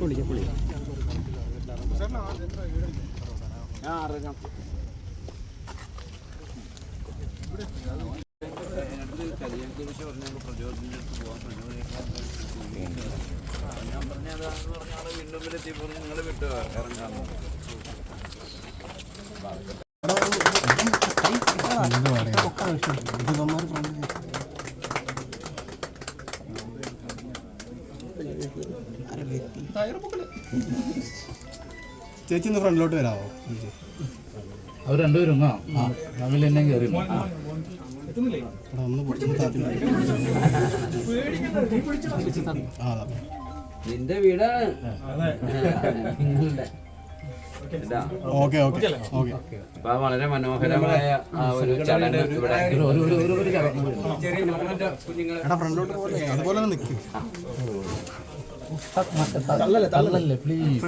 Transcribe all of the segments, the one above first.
വിളിക്കാം വിളിക്കാം ഞാൻ പറഞ്ഞതാന്ന് പറഞ്ഞ ആൾ ചേച്ചി ഒന്ന് ഫ്രണ്ടിലോട്ട് വരാമോ അവർ രണ്ടുപേരും ആ തമ്മിൽ എന്നെ കയറി. നിന്റെ വീടാണ്. നിങ്ങളുടെ. Okay okay. ഓക്കെ അപ്പൊ വളരെ മനോഹരമായ ആ ഒരു ചടങ്ങ് ഇവിടെ എടാ ഫ്രണ്ടിലോട്ട് പോലെ അതുപോലെ തന്നെ നിൽക്കും തള്ളല്ലേ തള്ളല്ലേ? പ്ലീസ്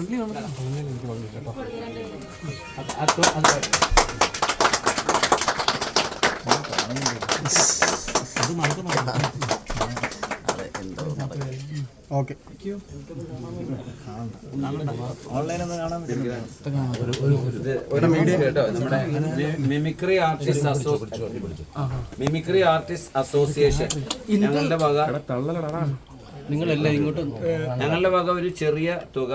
ഒരു മീഡിയ നമ്മുടെ mimicry artist mimicry artist association. ഞങ്ങളുടെ വക നിങ്ങളെല്ലാം ഇങ്ങോട്ട് ഞങ്ങളുടെ വക ഒരു ചെറിയ തുക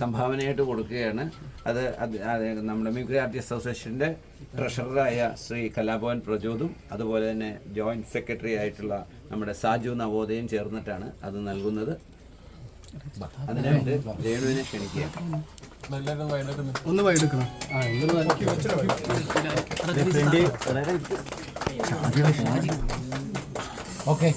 സംഭാവനയായിട്ട് കൊടുക്കുകയാണ്. അത് നമ്മുടെ മിമിക്രി ആർട്ടിസ്റ്റ് അസോസിയേഷന്റെ ട്രഷററായ ശ്രീ കലാഭവൻ പ്രചോദും അതുപോലെ തന്നെ ജോയിന്റ് സെക്രട്ടറി ആയിട്ടുള്ള നമ്മുടെ സാജു നവോദയം ചേർന്നിട്ടാണ് അത് നൽകുന്നത്. അതിനായിട്ട് രേണുവിനെ ക്ഷണിക്കുക. ഒന്ന് വൈകിക്കണം ഓക്കെ